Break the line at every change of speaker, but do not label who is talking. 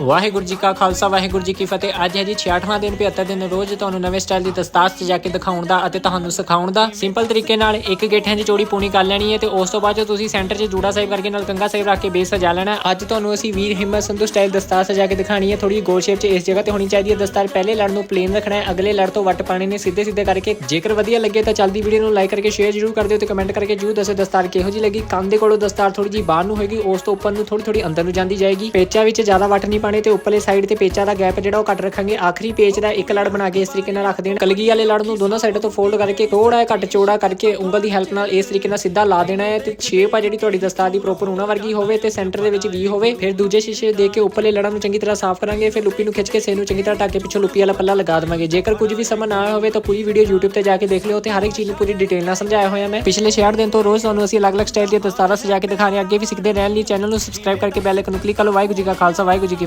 ਵਾਹਿਗੁਰੂ ਜੀ ਕਾ ਖਾਲਸਾ, ਵਾਹਿਗੁਰੂ ਜੀ ਕੀ ਫਤਿਹ। ਅੱਜ ਹੈ ਜੀ 68ਵਾਂ ਦਿਨ 75 ਦਿਨ ਰੋਜ਼ ਤੁਹਾਨੂੰ ਨਵੇਂ ਸਟਾਈਲ ਦੀ ਦਸਤਾਰ ਸਜਾ ਕੇ ਦਿਖਾਉਣ ਦਾ ਅਤੇ ਤੁਹਾਨੂੰ ਸਿਖਾਉਣ ਦਾ ਸਿੰਪਲ ਤਰੀਕੇ ਨਾਲ ਇੱਕ ਗੇਠਿਆਂ ਦੀ ਚੋੜੀ ਪੂਣੀ ਕਰ ਲੈਣੀ ਹੈ ਤੇ ਉਸ ਤੋਂ ਬਾਅਦ 'ਚ ਤੁਸੀਂ ਸੈਂਟਰ 'ਚ ਜੂੜਾ ਸਾਹਿਬ ਕਰਕੇ ਨਾਲ ਕੰਗਾ ਸਾਹਿਬ ਰੱਖ ਕੇ ਬੇਸ ਸਜਾ ਲੈਣਾ, ਅੱਜ ਤੁਹਾਨੂੰ ਅਸੀਂ ਵੀਰ ਹਿੰਮਤ ਸੰਧੂ ਸਟਾਈਲ ਦਸਤਾਰ ਸਜਾ ਕੇ ਦਿਖਾਣੀ ਹੈ। ਥੋੜੀ ਗੋਲ ਸ਼ੇਪ 'ਚ ਇਸ ਜਗ੍ਹਾ ਤੇ ਹੋਣੀ ਚਾਹੀਦੀ ਹੈ। ਦਸਤਾਰ ਪਹਿਲੇ ਲੜ ਨੂੰ ਪਲੇਨ ਰੱਖਣਾ ਹੈ, ਅਗਲੇ ਲੜ ਤੋਂ ਵੱਟ ਪਾਣੇ ਨੇ ਸਿੱਧੇ ਸਿੱਧੇ ਕਰਕੇ। ਜੇਕਰ ਵਧੀਆ ਲੱਗੇ ਤਾਂ ਚੱਲਦੀ ਵੀਡੀਓ ਨੂੰ ਲਾਈਕ ਕਰਕੇ ਸ਼ੇਅਰ ਜਰੂਰ ਕਰ ਦਿਓ ਤੇ ਕਮੈਂਟ ਕਰਕੇ ਜਰੂਰ ਦੱਸੋ ਦਸਤਾਰ ਕਿਹੋ ਜੀ ਲੱਗੀ। ਕੰਨ ਦੇ ਕੋਲੋਂ ਦਸਤਾਰ ਥੋੜੀ ਜੀ ਬਾਹਰ ਨੂੰ ਹੋਏਗੀ, ਉਸ ਤੋਂ ਉੱਪਰ ਨੂੰ ਥੋੜੀ ਥੋੜੀ ਅੰਦਰ ਨੂੰ ਜਾਂਦੀ ਜਾਏਗੀ। ਪੇਚਾ ਵਿੱਚ ਜ਼ਿਆਦਾ ਵੱਟ ਨਹੀਂ ਪਾਣੇ ਤੇ ਉੱਪਰਲੇ ਸਾਈਡ ਤੇ ਪੇਚਾਂ ਦਾ ਗੈਪ ਜਿਹੜਾ ਉਹ ਕੱਟ ਰੱਖਾਂਗੇ। ਆਖਰੀ ਪੇਚ ਦਾ ਇੱਕ ਲੜ ਬਣਾ ਕੇ ਇਸ ਤਰੀਕੇ ਨਾਲ ਰੱਖ ਦੇਣ। ਕਲਗੀ ਵਾਲੇ ਲੜ ਨੂੰ ਦੋਨੋਂ ਸਾਈਡਾਂ ਤੋਂ ਫੋਲਡ ਕਰਕੇ ਥੋੜਾ ਜਿਹਾ ਘੱਟ ਚੌੜਾ ਕਰਕੇ ਉਂਗਲ ਦੀ ਹੈਲਪ ਨਾਲ ਇਸ ਤਰੀਕੇ ਨਾਲ ਸਿੱਧਾ ਲਾ ਦੇਣਾ ਹੈ ਤੇ ਸ਼ੇਪ ਆ ਜਿਹੜੀ ਤੁਹਾਡੀ ਦਸਤਾਰ ਦੀ ਪ੍ਰੋਪਰ ਉਹਨਾਂ ਵਰਗੀ ਹੋਵੇ ਤੇ ਸੈਂਟਰ ਦੇ ਵਿੱਚ ਵੀ ਹੋਵੇ। ਫਿਰ ਦੂਜੇ ਸ਼ੀਸ਼ੇ ਦੇ ਕੇ ਉੱਪਰਲੇ ਲੜਾਂ ਨੂੰ ਚੰਗੀ ਤਰ੍ਹਾਂ ਸਾਫ਼ ਕਰਾਂਗੇ। ਫਿਰ ਲੁੱਪੀ ਨੂੰ ਖਿੱਚ ਕੇ ਸੇ ਨੂੰ ਚੰਗੀ ਤਰ੍ਹਾਂ ਢੱਕ ਕੇ ਪਿੱਛੋਂ ਲੁੱਪੀ ਵਾਲਾ ਪੱਲਾ ਲਗਾ ਦੇਵਾਂਗੇ। ਜੇਕਰ ਕੁਝ ਵੀ ਸਮਝ ਨਾ ਆਇਆ ਹੋਵੇ ਤਾਂ ਪੂਰੀ ਵੀਡੀਓ YouTube ਤੇ ਜਾ ਕੇ ਦੇਖ ਲਿਓ ਤੇ ਹਰ ਇੱਕ ਚੀਜ਼ ਨੂੰ ਪੂਰੀ ਡਿਟੇਲ ਨਾਲ ਸਮਝਾਇਆ ਹੋਇਆ ਮੈਂ। ਪਿਛਲੇ 66 ਦਿਨ ਤੋਂ ਰੋਜ਼ ਤੁਹਾਨੂੰ ਅਸੀਂ ਅਲੱਗ-ਅਲੱਗ ਸਟਾਈਲ ਦੀਆਂ ਦਸਤਾਰਾਂ ਸਜਾ ਕੇ ਦਿਖਾ ਰਹੇ ਹਾਂ। ਅੱਗੇ ਵੀ ਸਿੱਖਦੇ ਰਹਿਣ ਲਈ ਚੈਨਲ ਨੂੰ ਸਬਸਕ੍ਰਾਈਬ ਕਰਕੇ ਬੈਲ ਆਈਕਨ ਨੂੰ ਕਲਿੱਕ ਕਰ ਵਾਹਿਗੁਰੂ ਜੀ ਕਾ ਖਾਲਸਾ, ਵਾਹਿਗੁਰੂ ਜੀ ਕੀ